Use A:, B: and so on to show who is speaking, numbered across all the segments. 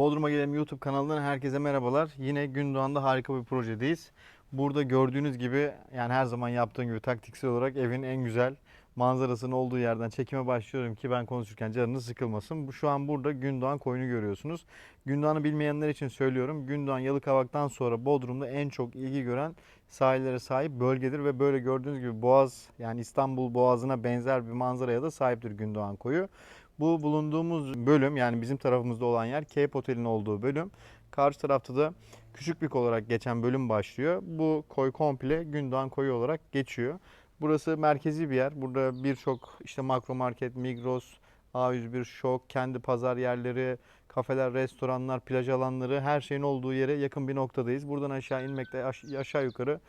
A: Bodrum'a Gelelim YouTube kanalından herkese merhabalar. Yine Gündoğan'da harika bir projedeyiz. Burada gördüğünüz gibi yani her zaman yaptığım gibi taktiksel olarak evin en güzel manzarasının olduğu yerden çekime başlıyorum ki ben konuşurken canınız sıkılmasın. Bu şu an burada Gündoğan koyunu görüyorsunuz. Gündoğan'ı bilmeyenler için söylüyorum. Gündoğan Yalıkavak'tan sonra Bodrum'da en çok ilgi gören sahillere sahip bölgedir ve böyle gördüğünüz gibi Boğaz yani İstanbul Boğazı'na benzer bir manzaraya da sahiptir Gündoğan koyu. Bu bulunduğumuz bölüm yani bizim tarafımızda olan yer Cape Otel'in olduğu bölüm. Karşı tarafta da Küçükbük olarak geçen bölüm başlıyor. Bu koy komple Gündoğan koyu olarak geçiyor. Burası merkezi bir yer. Burada birçok işte makro market, Migros, A101, Şok, kendi pazar yerleri, kafeler, restoranlar, plaj alanları her şeyin olduğu yere yakın bir noktadayız. Buradan aşağı inmekte aş- aşağı yukarı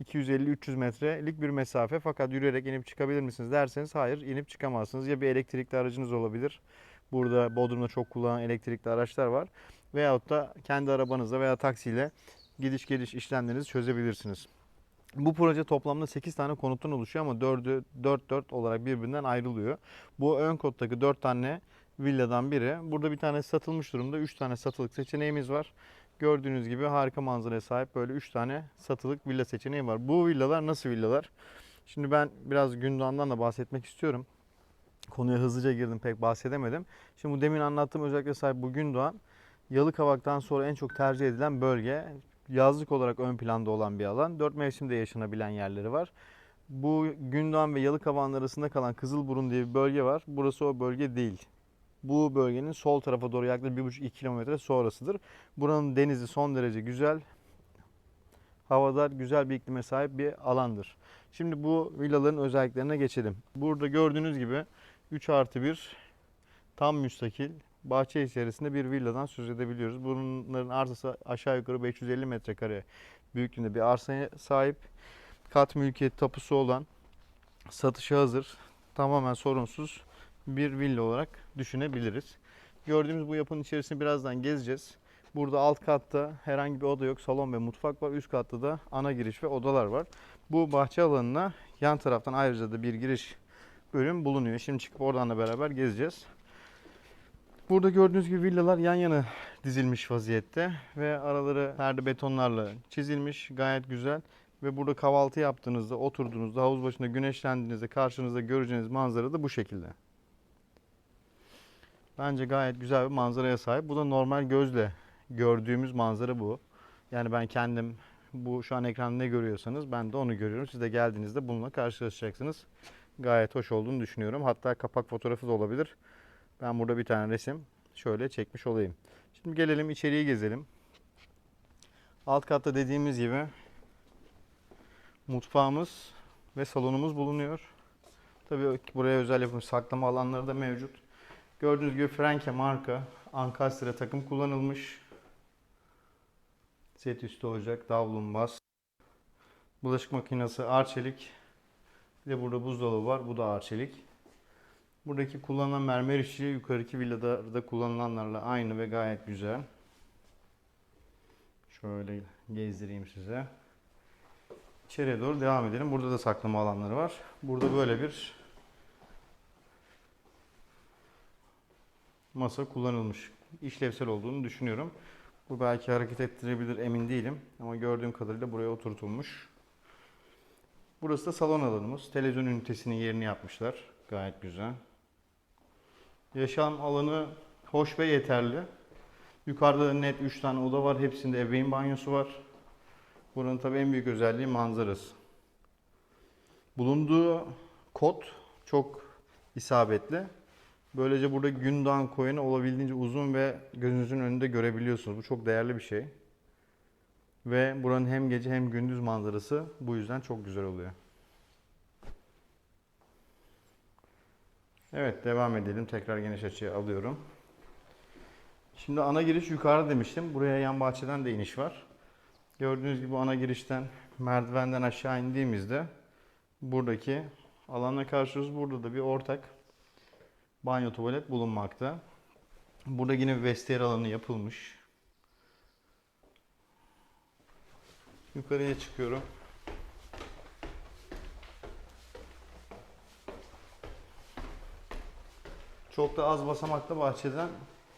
A: 250-300 metrelik bir mesafe fakat yürüyerek inip çıkabilir misiniz derseniz hayır inip çıkamazsınız. Ya bir elektrikli aracınız olabilir. Burada Bodrum'da çok kullanılan elektrikli araçlar var. Veyahut da kendi arabanızla veya taksiyle gidiş geliş işlemlerinizi çözebilirsiniz. Bu proje toplamda 8 tane konuttan oluşuyor ama 4'ü 4 4 olarak birbirinden ayrılıyor. Bu ön kottaki 4 tane villadan biri. Burada bir tane satılmış durumda. 3 tane satılık seçeneğimiz var. Gördüğünüz gibi harika manzaraya sahip böyle 3 tane satılık villa seçeneği var. Bu villalar nasıl villalar? Şimdi ben biraz Gündoğan'dan da bahsetmek istiyorum. Konuya hızlıca girdim pek bahsedemedim. Şimdi bu demin anlattığım özellikle sahip bu Gündoğan Yalıkavak'tan sonra en çok tercih edilen bölge. Yazlık olarak ön planda olan bir alan. Dört mevsimde yaşanabilen yerleri var. Bu Gündoğan ve Yalıkavak'ın arasında kalan Kızılburun diye bir bölge var. Burası o bölge değil. Bu bölgenin sol tarafa doğru yaklaşık 1,5-2 kilometre sonrasıdır. Buranın denizi son derece güzel. Havadar, güzel bir iklime sahip bir alandır. Şimdi bu villaların özelliklerine geçelim. Burada gördüğünüz gibi 3 artı 1 tam müstakil bahçe içerisinde bir villadan söz edebiliyoruz. Bunların arsası aşağı yukarı 550 metrekare büyüklüğünde bir arsaya sahip. Kat mülkiyet tapusu olan satışa hazır tamamen sorunsuz bir villa olarak düşünebiliriz. Gördüğümüz bu yapının içerisini birazdan gezeceğiz. Burada alt katta herhangi bir oda yok. Salon ve mutfak var. Üst katta da ana giriş ve odalar var. Bu bahçe alanına yan taraftan ayrıca da bir giriş bölüm bulunuyor. Şimdi çıkıp oradan da beraber gezeceğiz. Burada gördüğünüz gibi villalar yan yana dizilmiş vaziyette ve araları perde betonlarla çizilmiş. Gayet güzel. Ve burada kahvaltı yaptığınızda, oturduğunuzda, havuz başında güneşlendiğinizde karşınızda göreceğiniz manzara da bu şekilde. Bence gayet güzel bir manzaraya sahip. Bu da normal gözle gördüğümüz manzara bu. Yani ben kendim bu şu an ekranda ne görüyorsanız ben de onu görüyorum. Siz de geldiğinizde bununla karşılaşacaksınız. Gayet hoş olduğunu düşünüyorum. Hatta kapak fotoğrafı da olabilir. Ben burada bir tane resim şöyle çekmiş olayım. Şimdi gelelim içeriği gezelim. Alt katta dediğimiz gibi mutfağımız ve salonumuz bulunuyor. Tabii buraya özel yapılmış saklama alanları da mevcut. Gördüğünüz gibi Franke marka ankastre takım kullanılmış. Set üstü ocak, davlumbaz. Bulaşık makinesi arçelik. Bir de burada buzdolabı var. Bu da arçelik. Buradaki kullanılan mermer işi yukarıki villada da kullanılanlarla aynı ve gayet güzel. Şöyle gezdireyim size. İçeriye doğru devam edelim. Burada da saklama alanları var. Burada böyle bir masa kullanılmış. İşlevsel olduğunu düşünüyorum. Bu belki hareket ettirebilir emin değilim. Ama gördüğüm kadarıyla buraya oturtulmuş. Burası da salon alanımız. Televizyon ünitesinin yerini yapmışlar. Gayet güzel. Yaşam alanı hoş ve yeterli. Yukarıda da net 3 tane oda var. Hepsinde ebeveyn banyosu var. Buranın tabii en büyük özelliği manzarası. Bulunduğu kod çok isabetli. Böylece burada Gündoğan koyunu olabildiğince uzun ve gözünüzün önünde görebiliyorsunuz. Bu çok değerli bir şey. Ve buranın hem gece hem gündüz manzarası bu yüzden çok güzel oluyor. Evet devam edelim. Tekrar geniş açıya alıyorum. Şimdi ana giriş yukarı demiştim. Buraya yan bahçeden de iniş var. Gördüğünüz gibi ana girişten merdivenden aşağı indiğimizde buradaki alana karşıyız. Burada da bir ortak banyo tuvalet bulunmakta. Burada yine vestiyer alanı yapılmış. Yukarıya çıkıyorum. Çok da az basamakta bahçeden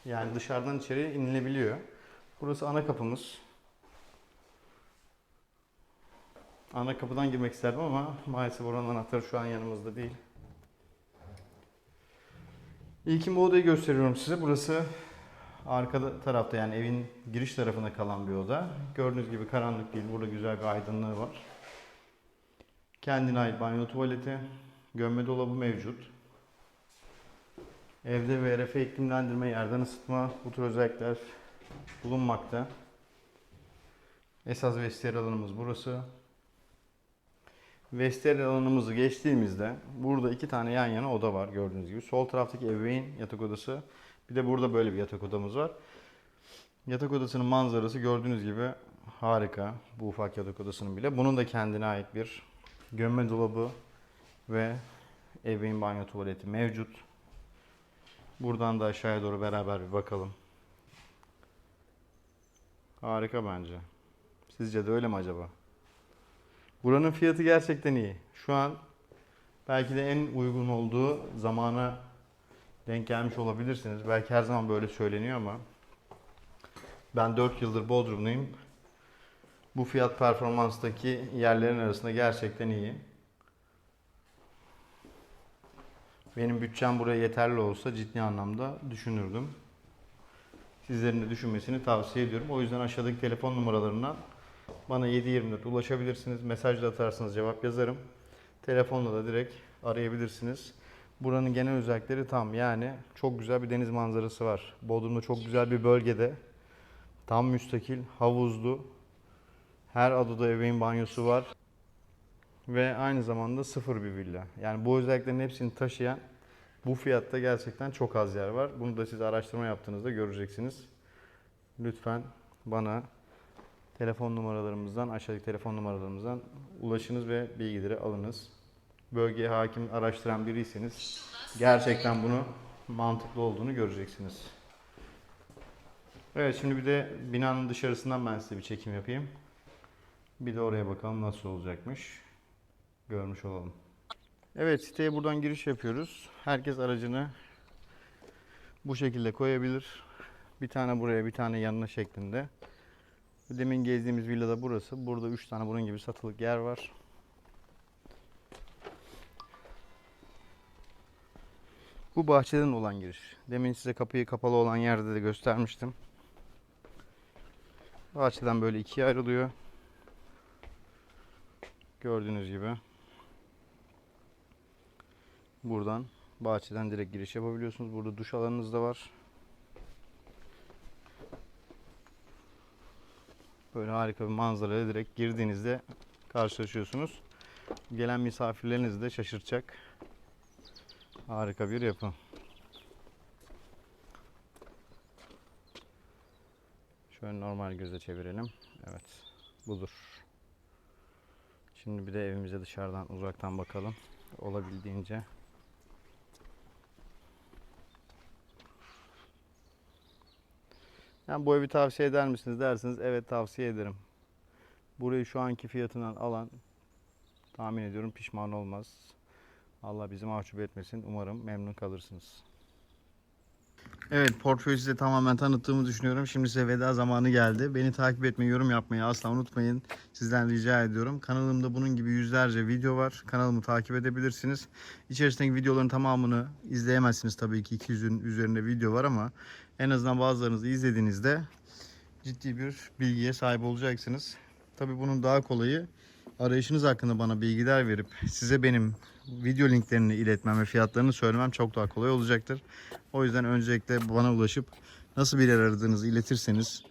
A: Yani dışarıdan içeri inilebiliyor. Burası ana kapımız. Ana kapıdan girmek isterdim ama maalesef oranın anahtarı şu an yanımızda değil. İlkin bu odayı gösteriyorum size. Burası arka tarafta yani evin giriş tarafında kalan bir oda. Gördüğünüz gibi karanlık değil. Burada güzel bir aydınlığı var. Kendine ait banyo tuvaleti, gömme dolabı mevcut. Evde VRF iklimlendirme, yerden ısıtma bu tür özellikler bulunmakta. Esas vestiyer alanımız burası. Vestiyer alanımızı geçtiğimizde burada iki tane yan yana oda var gördüğünüz gibi. Sol taraftaki ebeveyn yatak odası. Bir de burada böyle bir yatak odamız var. Yatak odasının manzarası gördüğünüz gibi harika. Bu ufak yatak odasının bile. Bunun da kendine ait bir gömme dolabı ve ebeveyn banyo tuvaleti mevcut. Buradan da aşağıya doğru beraber bir bakalım. Harika bence. Sizce de öyle mi acaba? Buranın fiyatı gerçekten iyi. Şu an belki de en uygun olduğu zamana denk gelmiş olabilirsiniz. Belki her zaman böyle söyleniyor ama ben 4 yıldır Bodrum'dayım. Bu fiyat performanstaki yerlerin arasında gerçekten iyi. Benim bütçem buraya yeterli olsa ciddi anlamda düşünürdüm. Sizlerin de düşünmesini tavsiye ediyorum. O yüzden aşağıdaki telefon numaralarından bana 724 ulaşabilirsiniz. Mesaj da atarsanız cevap yazarım. Telefonla da direkt arayabilirsiniz. Buranın genel özellikleri tam. Yani çok güzel bir deniz manzarası var. Bodrum'da çok güzel bir bölgede. Tam müstakil, havuzlu. Her adada ebeveyn banyosu var. Ve aynı zamanda sıfır bir villa. Yani bu özelliklerin hepsini taşıyan bu fiyatta gerçekten çok az yer var. Bunu da siz araştırma yaptığınızda göreceksiniz. Lütfen bana telefon numaralarımızdan, aşağıdaki telefon numaralarımızdan ulaşınız ve bilgileri alınız. Bölgeye hakim araştıran biriyseniz gerçekten bunu mantıklı olduğunu göreceksiniz. Evet şimdi bir de binanın dışarısından ben size bir çekim yapayım. Bir de oraya bakalım nasıl olacakmış. Görmüş olalım. Evet siteye buradan giriş yapıyoruz. Herkes aracını bu şekilde koyabilir. Bir tane buraya bir tane yanına şeklinde. Demin gezdiğimiz villa da burası. Burada 3 tane bunun gibi satılık yer var. Bu bahçeden olan giriş. Demin size kapıyı kapalı olan yerde de göstermiştim. Bahçeden böyle ikiye ayrılıyor. Gördüğünüz gibi. Buradan bahçeden direkt giriş yapabiliyorsunuz. Burada duş alanınız da var. Böyle harika bir manzaraya direkt girdiğinizde karşılaşıyorsunuz. Gelen misafirlerinizi de şaşırtacak. Harika bir yapı. Şöyle normal göze çevirelim. Evet. Budur. Şimdi bir de evimize dışarıdan uzaktan bakalım. Olabildiğince. Yani bu evi tavsiye eder misiniz dersiniz. Evet tavsiye ederim. Burayı şu anki fiyatından alan tahmin ediyorum pişman olmaz. Allah bizi mahcup etmesin. Umarım memnun kalırsınız. Evet portföyü size tamamen tanıttığımı düşünüyorum. Şimdi size veda zamanı geldi. Beni takip etmeyi, yorum yapmayı asla unutmayın. Sizden rica ediyorum. Kanalımda bunun gibi yüzlerce video var. Kanalımı takip edebilirsiniz. İçerisindeki videoların tamamını izleyemezsiniz tabii ki. 200'ün üzerinde video var ama en azından bazılarınızı izlediğinizde ciddi bir bilgiye sahip olacaksınız. Tabii bunun daha kolayı arayışınız hakkında bana bilgiler verip size benim video linklerini iletmem ve fiyatlarını söylemem çok daha kolay olacaktır. O yüzden öncelikle bana ulaşıp nasıl bir yer aradığınızı iletirseniz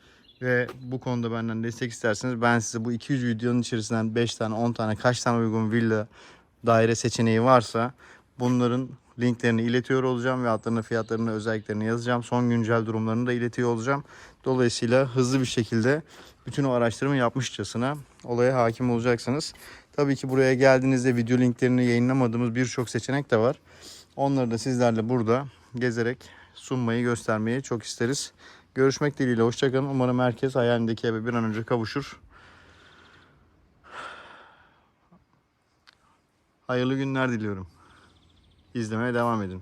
A: ve bu konuda benden destek isterseniz ben size bu 200 videonun içerisinden 5 tane 10 tane kaç tane uygun villa daire seçeneği varsa bunların linklerini iletiyor olacağım ve altlarına fiyatlarını özelliklerini yazacağım. Son güncel durumlarını da iletiyor olacağım. Dolayısıyla hızlı bir şekilde bütün o araştırma yapmışçasına olaya hakim olacaksınız. Tabii ki buraya geldiğinizde video linklerini yayınlamadığımız birçok seçenek de var. Onları da sizlerle burada gezerek sunmayı göstermeyi çok isteriz. Görüşmek dileğiyle hoşçakalın. Umarım herkes hayalindeki eve bir an önce kavuşur. Hayırlı günler diliyorum. İzlemeye devam edin.